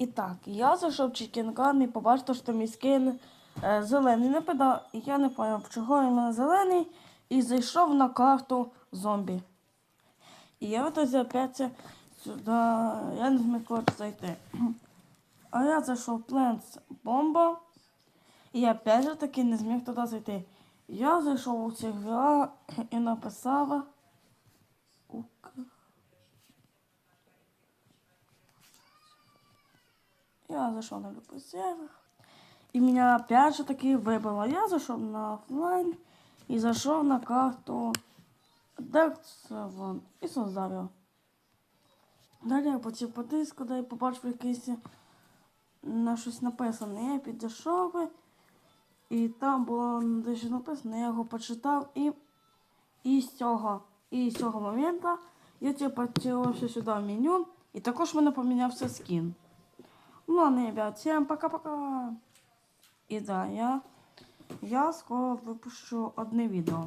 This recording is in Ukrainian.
І так, я зайшов і побачив, що мій скин е, зелений не питав, і я не зрозумів, чого він мене зелений, і зайшов на карту зомбі. І я в опять сюди, я не зміг зайти. А я зайшов в Plants Bomba, і я опять же таки не зміг туди зайти. Я зайшов у сервера і написав. Я зайшов на любой сервер. И меня опять же таки выбрало. Я зашел на офлайн и зашел на карту Дексавон і создав його. Далі я потів по диску, де я побачив якийсь на щось написане. Я підійшов і там було дещо написано, я його почитав і, і з цього, і з цього моменту я потягнувся сюди в меню і також в мене помінявся скін. Ну ладно, ребят, всем пока-пока. І да, я, я скоро випущу одне відео.